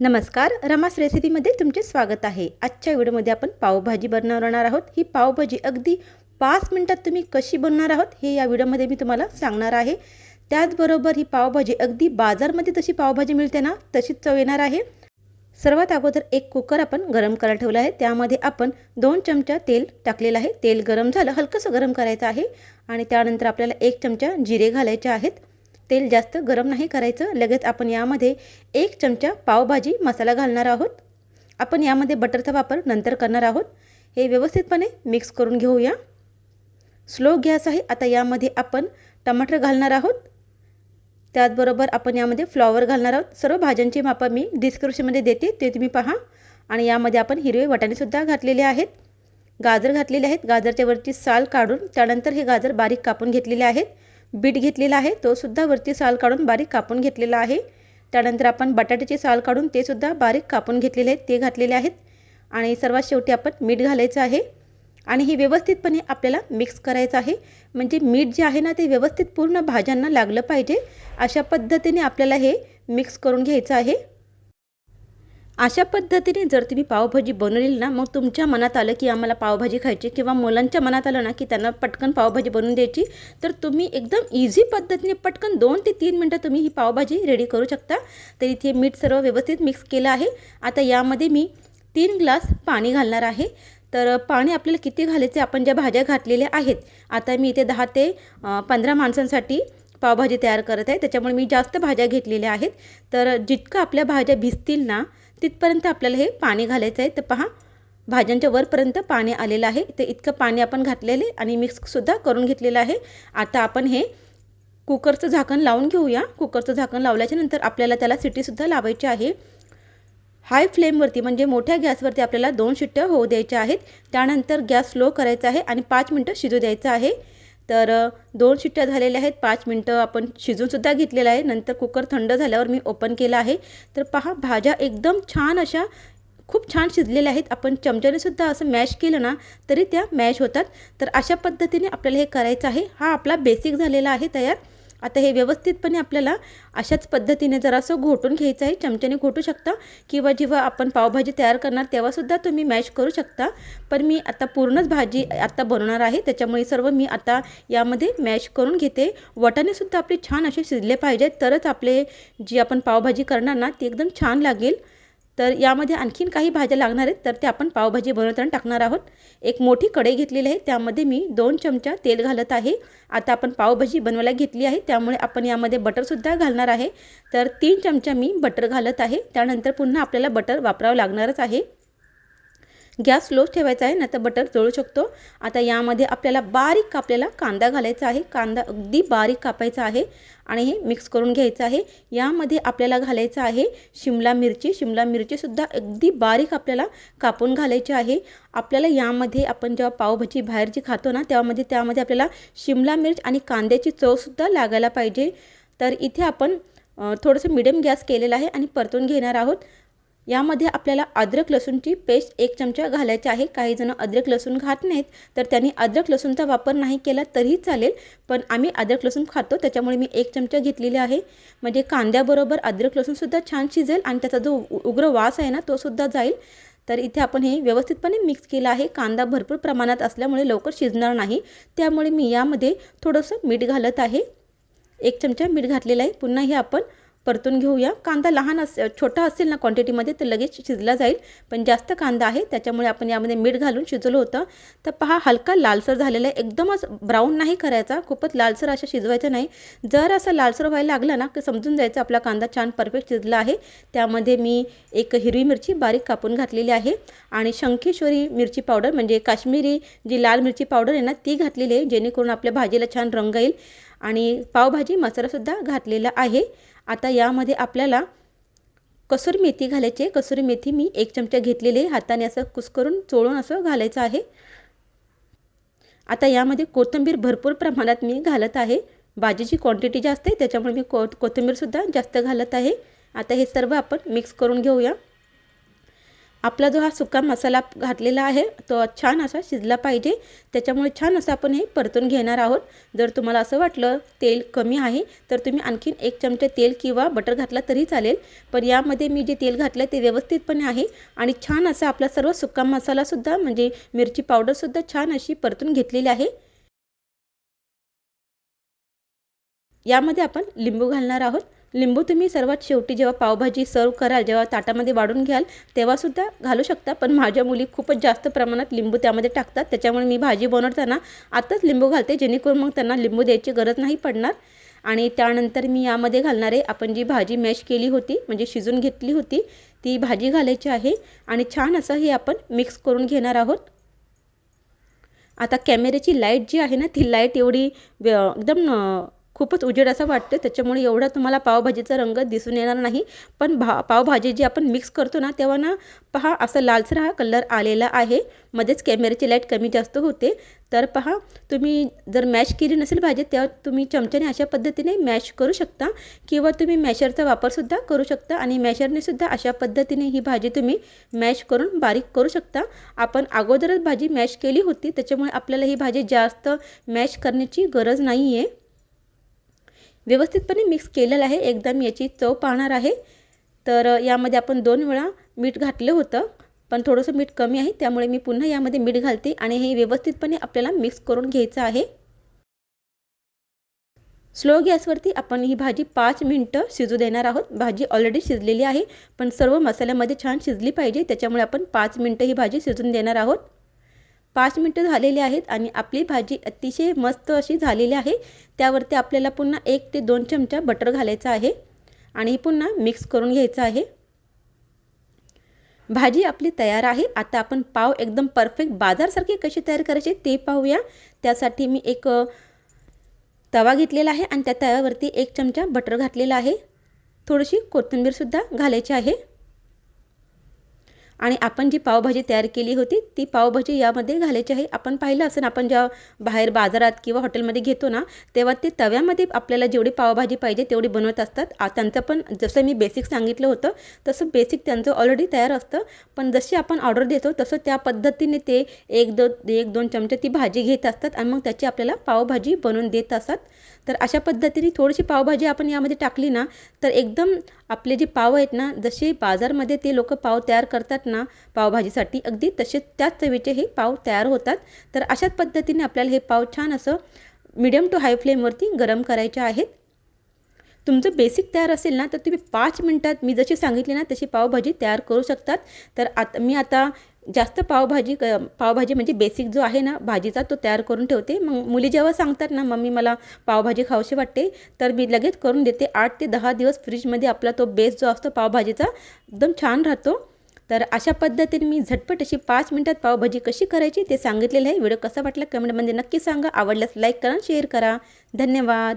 नमस्कार रमास रेसिपीमध्ये तुमचे स्वागत आहे. आजच्या व्हिडिओमध्ये आपण पावभाजी बनवणार आहोत. ही पावभाजी अगदी पाच मिनटात तुम्ही कशी बनवणार आहोत हे या व्हिडिओमध्ये मी तुम्हाला सांगणार आहे. त्याचबरोबर ही पावभाजी अगदी बाजारमध्ये जशी पावभाजी मिळते ना तशीच चव येणार आहे. सर्वात अगोदर एक कुकर आपण गरम करायला ठेवला आहे. त्यामध्ये आपण दोन चमचा तेल टाकलेलं आहे. तेल गरम झालं हलकंसं गरम करायचं आहे. आणि त्यानंतर आपल्याला एक चमचा जिरे घालायचे आहेत. तेल जास्त गरम नाही करायचं. लगेच आपण यामध्ये एक चमचा पावभाजी मसाला घालणार आहोत. आपण यामध्ये बटरचा वापर नंतर करणार आहोत. हे व्यवस्थितपणे मिक्स करून घेऊया. स्लो गॅस आहे. आता यामध्ये आपण टमाटर घालणार आहोत. त्याचबरोबर आपण यामध्ये फ्लॉवर घालणार आहोत. सर्व भाज्यांची मापं मी डिस्क्रिप्शनमध्ये देते. ते तुम्ही पहा. आणि यामध्ये आपण हिरवे वाटाणेसुद्धा घातलेले आहेत. गाजर घातलेले आहेत. गाजरच्या वरची साल काढून त्यानंतर हे गाजर बारीक कापून घेतलेले आहेत. बीट घेतलेला आहे तो सुद्धा वरती साल काढून बारीक कापून घेतलेला आहे. त्यानंतर आपण बटाट्याची साल काढून ते सुद्धा बारीक कापून घेतलेले आहेत ते घातलेले आहेत. आणि सर्वात शेवटी आपण मीठ घालायचं आहे. आणि हे व्यवस्थितपणे आपल्याला मिक्स करायचं आहे. म्हणजे मीठ जे आहे ना ते व्यवस्थित पूर्ण भाज्यांना लागलं पाहिजे. अशा पद्धतीने आपल्याला हे मिक्स करून घ्यायचं आहे. अशा पद्धतीने जर तुम्ही पावभाजी बनवली ना मग तुमच्या मनात आलं की आम्हाला पावभाजी खायची किंवा मुलांच्या मनात आलं ना की त्यांना पटकन पावभाजी बनवून द्यायची तर तुम्ही एकदम इझी पद्धतीने पटकन दोन ते तीन मिनटं तुम्ही ही पावभाजी रेडी करू शकता. तर इथे मीठ सर्व व्यवस्थित मिक्स केलं आहे. आता यामध्ये मी तीन ग्लास पाणी घालणार आहे. तर पाणी आपल्याला किती घालायचे आपण ज्या भाज्या घातलेल्या आहेत आता मी इथे दहा ते पंधरा माणसांसाठी पावभाजी तयार करत आहे. त्याच्यामुळे मी जास्त भाज्या घेतलेल्या आहेत. तर जितकं आपल्या भाज्या भिजतील ना तिथपर्यंत आपल्याला हे पाणी घालायचं आहे. तर पहा भाज्यांच्या वरपर्यंत पाणी आलेलं आहे. ते इतकं पाणी आपण घातलेले आणि मिक्ससुद्धा करून घेतलेलं आहे. आता आपण हे कुकरचं झाकण लावून घेऊया. कुकरचं झाकण लावल्याच्या नंतर आपल्याला त्याला सिटीसुद्धा लावायची आहे. हाय फ्लेमवरती म्हणजे मोठ्या गॅसवरती आपल्याला दोन शिट्ट्या होऊ द्यायच्या आहेत. त्यानंतर गॅस स्लो करायचा आहे आणि पाच मिनटं शिजू द्यायचं आहे. तर दोन शिट्ट्या झालेल्या आहेत. पाच मिनटं आपण शिजूनसुद्धा घेतलेलं आहे. नंतर कुकर थंड झाल्यावर मी ओपन केलं आहे. तर पहा भाज्या एकदम छान अशा खूप छान शिजलेल्या आहेत. आपण चमच्यानेसुद्धा असं मॅश केलं ना तरी त्या मॅश होतात. तर अशा पद्धतीने आपल्याला हे करायचं आहे. हा आपला बेसिक झालेला आहे तयार. आता हे व्यवस्थितपणे आपल्याला अशाच पद्धतीने जरासं घोटून घ्यायचं आहे चमच्याने घोटू शकता किंवा जेव्हा आपण पावभाजी तयार करणार तेव्हासुद्धा तुम्ही मॅश करू शकता. पण मी आता पूर्णच भाजी आता बनवणार आहे त्याच्यामुळे सर्व मी आता यामध्ये मॅश करून घेते. वटाणेसुद्धा आपले छान असे शिजले पाहिजेत तरच आपले जी आपण पावभाजी करणार ना ती एकदम छान लागेल. तर यामध्ये आणखीन काही भाज्या लागणार आहेत तर ते आपण पावभाजी बनवताना टाकणार आहोत. एक मोठी कढई घेतलेली आहे त्यामध्ये मी दोन चमचा तेल घालत आहे. आता आपण पावभाजी बनवायला घेतली आहे त्यामुळे आपण यामध्ये बटरसुद्धा घालणार आहे. तर तीन चमचा मी बटर घालत आहे त्यानंतर पुन्हा आपल्याला बटर वापरावं लागणारच आहे. गॅस स्लो ठेवायचा आहे नाही तर बटर जळू शकतो. आता यामध्ये आपल्याला बारीक कापलेला कांदा घालायचा आहे. कांदा अगदी बारीक कापायचा आहे आणि हे मिक्स करून घ्यायचं आहे. यामध्ये आपल्याला घालायचं आहे शिमला मिरची. शिमला मिरचीसुद्धा अगदी बारीक आपल्याला कापून घालायची आहे. आपल्याला यामध्ये आपण जेव्हा पावभाजी बाहेरची खातो ना त्यामध्ये त्यामध्ये आपल्याला शिमला मिर्च आणि कांद्याची चवसुद्धा लागायला पाहिजे. तर इथे आपण थोडंसं मिडियम गॅस केलेला आहे आणि परतून घेणार आहोत. यामध्ये आपल्याला अद्रक लसूणची पेस्ट एक चमचा घालायची आहे. काही जण अद्रक लसूण खात नाहीत तर त्यांनी अद्रक लसूणचा वापर नाही केला तरीही चालेल. पण आम्ही अद्रक लसूण खातो त्याच्यामुळे मी एक चमचा घेतलेली आहे. म्हणजे कांद्याबरोबर अद्रक लसूणसुद्धा छान शिजेल आणि त्याचा जो उग्र वास आहे ना तोसुद्धा जाईल. तर इथे आपण हे व्यवस्थितपणे मिक्स केलं आहे. कांदा भरपूर प्रमाणात असल्यामुळे लवकर शिजणार नाही. त्यामुळे मी यामध्ये थोडंसं मीठ घालत आहे. एक चमचा मीठ घातलेलं आहे. पुन्हा हे आपण परतून घेऊया. कांदा लहान अस छोटा असेल ना क्वांटिटीमध्ये तर लगेच शिजला जाईल. पण जास्त कांदा आहे त्याच्यामुळे आपण यामध्ये मीठ घालून शिजवलं होतं. तर पहा हलका लालसर झालेला आहे. एकदमच ब्राऊन नाही करायचा. खूपच लालसर अशा शिजवायचं नाही. जर असं लालसर व्हायला लागला ना की समजून जायचं आपला कांदा छान परफेक्ट शिजला आहे. त्यामध्ये मी एक हिरवी मिरची बारीक कापून घातलेली आहे. आणि शंखेश्वरी मिरची पावडर म्हणजे काश्मीरी जी लाल मिरची पावडर आहे ना ती घातलेली आहे जेणेकरून आपल्या भाजीला छान रंग येईल. आणि पावभाजी मसालासुद्धा घातलेला आहे. आता यामध्ये आपल्याला कसुरी मेथी घालायची आहे. कसुरी मेथी मी एक चमचा घेतलेली आहे. हाताने असं कुस्करून चोळून असं घालायचं आहे. आता यामध्ये कोथिंबीर भरपूर प्रमाणात मी घालत आहे. भाजीची क्वांटिटी जास्त आहे त्याच्यामुळे मी को कोथिंबीरसुद्धा जास्त घालत आहे. आता हे सर्व आपण मिक्स करून घेऊया. आपला जो हा सुका मसाला घातलेला आहे तो छान असा शिजला पाहिजे. त्याच्यामुळे छान असं आपण हे परतून घेणार आहोत. जर तुम्हाला असं वाटलं तेल कमी आहे तर तुम्ही आणखीन एक चमचे तेल किंवा बटर घातला तरी चालेल. पण यामध्ये मी जे तेल घातलं ते व्यवस्थितपणे आहे आणि छान असा आपला सर्व सुका मसालासुद्धा म्हणजे मिरची पावडरसुद्धा छान अशी परतून घेतलेली आहे. यामध्ये आपण लिंबू घालणार आहोत. लिंबू तुम्ही सर्वात शेवटी जेव्हा पावभाजी सर्व कराल जेव्हा ताटामध्ये वाढून घ्याल तेव्हासुद्धा घालू शकता. पण माझ्या मुली खूपच जास्त प्रमाणात लिंबू त्यामध्ये टाकतात. त्याच्यामुळे मी भाजी बनवताना आत्ताच लिंबू घालते. जेणेकरून मग त्यांना लिंबू द्यायची गरज नाही पडणार. आणि त्यानंतर मी यामध्ये घालणार आहे आपण जी भाजी मॅश केली होती म्हणजे शिजून घेतली होती ती भाजी घालायची आहे. आणि छान असं हे आपण मिक्स करून घेणार आहोत. आता कॅमेऱ्याची लाइट जी आहे ना ती लाइट एवढी एकदम खूपच उजेड असं वाटतं त्याच्यामुळे एवढा तुम्हाला पावभाजीचा रंग दिसून येणार नाही. पण भा पावभाजी जी आपण मिक्स करतो ना तेव्हा ना पहा असा लालसर हा कलर आलेला आहे. मध्येच कॅमेऱ्याची लाइट कमी जास्त होते. तर पहा तुम्ही जर मॅश केली नसेल भाजी तेव्हा तुम्ही चमच्याने अशा पद्धतीने मॅश करू शकता. किंवा तुम्ही मॅशरचा वापरसुद्धा करू शकता. आणि मॅशरने सुद्धा अशा पद्धतीने ही भाजी तुम्ही मॅश करून बारीक करू शकता. आपण अगोदरच भाजी मॅश केली होती. त्याच्यामुळे आपल्याला ही भाजी जास्त मॅश करण्याची गरज नाही आहे व्यवस्थितपणे मिक्स केलेलं आहे. एकदा मी याची चव पाहणार आहे. तर यामध्ये आपण दोन वेळा मीठ घातलं होतं पण थोडंसं मीठ कमी आहे त्यामुळे मी पुन्हा यामध्ये मीठ घालते आणि हे व्यवस्थितपणे आपल्याला मिक्स करून घ्यायचं आहे. स्लो गॅसवरती आपण ही भाजी पाच मिनटं शिजू देणार आहोत. भाजी ऑलरेडी शिजलेली आहे पण सर्व मसाल्यामध्ये छान शिजली पाहिजे त्याच्यामुळे आपण पाच मिनटं ही भाजी शिजून देणार आहोत. पाच मिनटं झालेली आहेत आणि आपली भाजी अतिशय मस्त अशी झालेली आहे. त्यावरती आपल्याला पुन्हा एक ते दोन चमचा बटर घालायचं आहे आणि पुन्हा मिक्स करून घ्यायचं आहे. भाजी आपली तयार आहे. आता आपण पाव एकदम परफेक्ट बाजारसारखे कसे तयार करायचे ते पाहूया. त्यासाठी मी एक तवा घेतलेला आहे आणि त्या तव्यावरती एक चमचा बटर घातलेला आहे. थोडीशी कोथिंबीरसुद्धा घालायची आहे. आणि आपण जी पावभाजी तयार केली होती ती पावभाजी यामध्ये घालायची आहे. आपण पाहिलं असेल आपण जेव्हा बाहेर बाजारात किंवा हॉटेलमध्ये घेतो ना तेव्हा ते तव्यामध्ये आपल्याला जेवढी पावभाजी पाहिजे तेवढी बनवत असतात. त्यांचं पण जसं मी बेसिक सांगितलं होतं तसं बेसिक त्यांचं ऑलरेडी तयार असतं. पण जशी आपण ऑर्डर देतो तसं त्या पद्धतीने ते एक दोन एक दोन चमचे ती भाजी घेत असतात आणि मग त्याची आपल्याला पावभाजी बनवून देत असतात. तर अशा पद्धतीने थोडीशी पावभाजी आपण यामध्ये टाकली ना तर एकदम आपले जे पाव आहेत ना जसे बाजारमध्ये ते लोक पाव तयार करतात ना पावभाजीसाठी अगदी तसे त्याच चवीचे हे पाव तयार होतात. तर अशाच पद्धतीने आपल्याला हे पाव छान असं मिडियम टू हाय फ्लेमवरती गरम करायचे आहेत. तुमचं बेसिक तयार असेल ना तर तुम्ही पाच मिनटात मी जशी सांगितली ना तशी पावभाजी तयार करू शकतात. तर आता मी आता जास्त पावभाजी क पावभाजी म्हणजे बेसिक जो आहे ना भाजीचा तो तयार करून ठेवते. मग मुली जेव्हा सांगतात ना मम्मी मला पावभाजी खावशी वाटते तर मी लगेच करून देते. आठ ते दहा दिवस फ्रीजमध्ये आपला तो बेस जो असतो पावभाजीचा एकदम छान राहतो. तर अशा पद्धतीने मी झटपट अशी पाच मिनटात पावभाजी कशी करायची ते सांगितलेलं आहे. व्हिडिओ कसा वाटला कमेंटमध्ये नक्की सांगा. आवडल्यास लाईक करा शेअर करा. धन्यवाद.